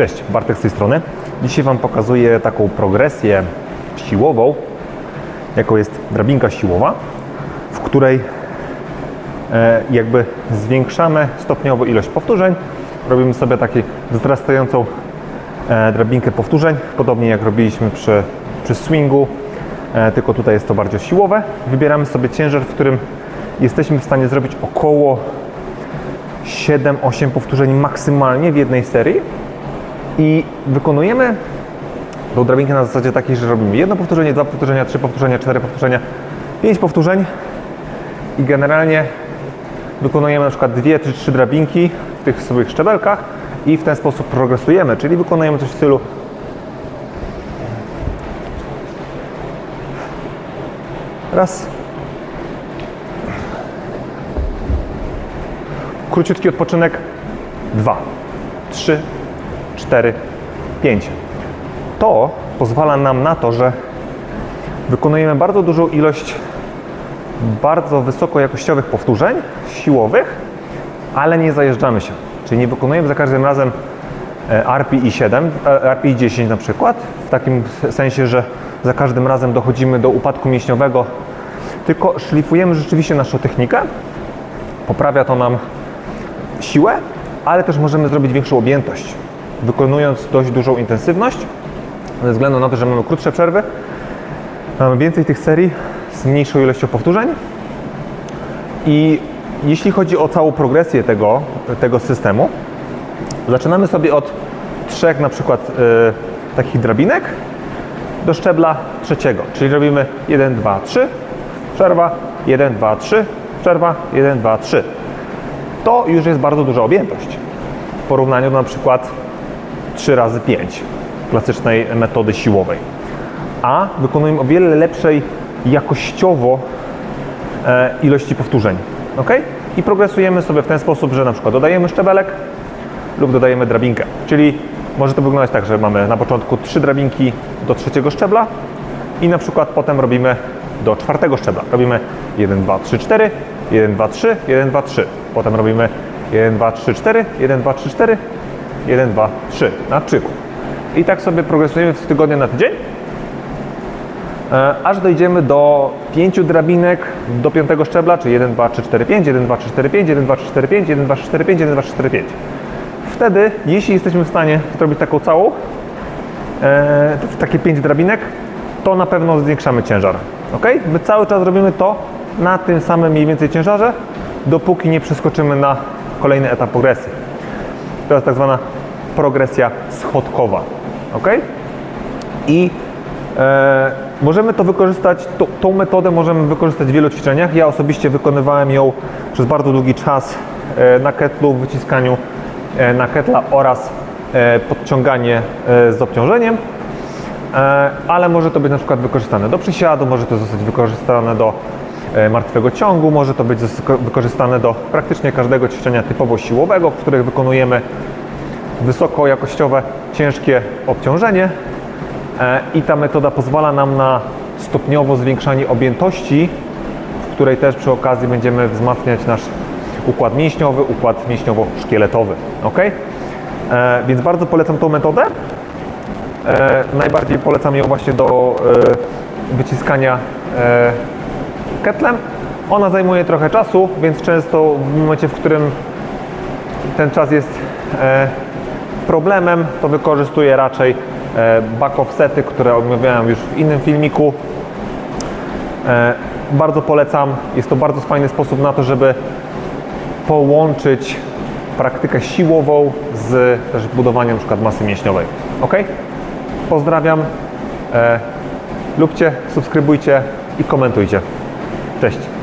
Cześć, Bartek z tej strony. Dzisiaj Wam pokazuję taką progresję siłową, jaką jest drabinka siłowa, w której e, jakby zwiększamy stopniowo ilość powtórzeń. Robimy sobie taką wzrastającą e, drabinkę powtórzeń, podobnie jak robiliśmy przy, przy swingu, e, tylko tutaj jest to bardziej siłowe. Wybieramy sobie ciężar, w którym jesteśmy w stanie zrobić około 7-8 powtórzeń maksymalnie w jednej serii i wykonujemy tą drabinkę na zasadzie takiej, że robimy jedno powtórzenie, dwa powtórzenia, trzy powtórzenia, cztery powtórzenia, pięć powtórzeń. I generalnie wykonujemy na przykład dwie czy trzy drabinki w tych swoich szczebelkach i w ten sposób progresujemy, czyli wykonujemy coś w stylu raz. Króciutki odpoczynek. Dwa, trzy, cztery, pięć. To pozwala nam na to, że wykonujemy bardzo dużą ilość bardzo wysokojakościowych powtórzeń siłowych, ale nie zajeżdżamy się. Czyli nie wykonujemy za każdym razem RPI 7, e, RPI 10 na przykład, w takim sensie, że za każdym razem dochodzimy do upadku mięśniowego, tylko szlifujemy rzeczywiście naszą technikę. Poprawia to nam siłę, ale też możemy zrobić większą objętość, wykonując dość dużą intensywność, ze względu na to, że mamy krótsze przerwy, mamy więcej tych serii z mniejszą ilością powtórzeń. I jeśli chodzi o całą progresję tego, tego systemu, zaczynamy sobie od trzech na przykład y, takich drabinek do szczebla trzeciego, czyli robimy 1, 2, 3, przerwa, 1, 2, 3, przerwa, 1, 2, 3 to już jest bardzo duża objętość w porównaniu do na przykład 3 razy 5 klasycznej metody siłowej. A wykonujemy o wiele lepszej jakościowo e, ilości powtórzeń. ok? I progresujemy sobie w ten sposób, że na przykład dodajemy szczebelek lub dodajemy drabinkę. Czyli może to wyglądać tak, że mamy na początku trzy drabinki do trzeciego szczebla i na przykład potem robimy do czwartego szczebla. Robimy 1, 2, 3, 4, 1, 2, 3, 1, 2, 3. Potem robimy 1, 2, 3, 4, 1, 2, 3, 4, 1, 2, 3 na czyku. I tak sobie progresujemy z tygodnia na tydzień, e, aż dojdziemy do 5 drabinek do piątego szczebla, czyli 1, 2, 3, 4, 5, 1, 2, 3, 4, 5, 1, 2, 3, 4, 5, 1, 2, 3, 4, 5, 1, 2, 3, 4, 5. Wtedy, jeśli jesteśmy w stanie zrobić taką całą, e, takie 5 drabinek, to na pewno zwiększamy ciężar. ok? My cały czas robimy to na tym samym mniej więcej ciężarze, dopóki nie przeskoczymy na kolejny etap progresji. To jest tak zwana progresja schodkowa. ok? I e, możemy to wykorzystać, to, tą metodę możemy wykorzystać w wielu ćwiczeniach. Ja osobiście wykonywałem ją przez bardzo długi czas e, na ketlu, w wyciskaniu e, na ketla oraz e, podciąganie e, z obciążeniem. E, ale może to być na przykład wykorzystane do przysiadu, może to zostać wykorzystane do martwego ciągu, może to być wykorzystane do praktycznie każdego ćwiczenia typowo siłowego, w których wykonujemy wysokojakościowe, ciężkie obciążenie E, i ta metoda pozwala nam na stopniowo zwiększanie objętości, w której też przy okazji będziemy wzmacniać nasz układ mięśniowy, układ mięśniowo-szkieletowy. ok? E, więc bardzo polecam tą metodę. E, najbardziej polecam ją właśnie do e, wyciskania e, ketlem. Ona zajmuje trochę czasu, więc często w momencie, w którym ten czas jest e, problemem, to wykorzystuję raczej e, back offsety, które omawiałem już w innym filmiku. E, bardzo polecam. Jest to bardzo fajny sposób na to, żeby połączyć praktykę siłową z też budowaniem przykład masy mięśniowej. Ok? Pozdrawiam. Lubcie, subskrybujcie i komentujcie. Cześć.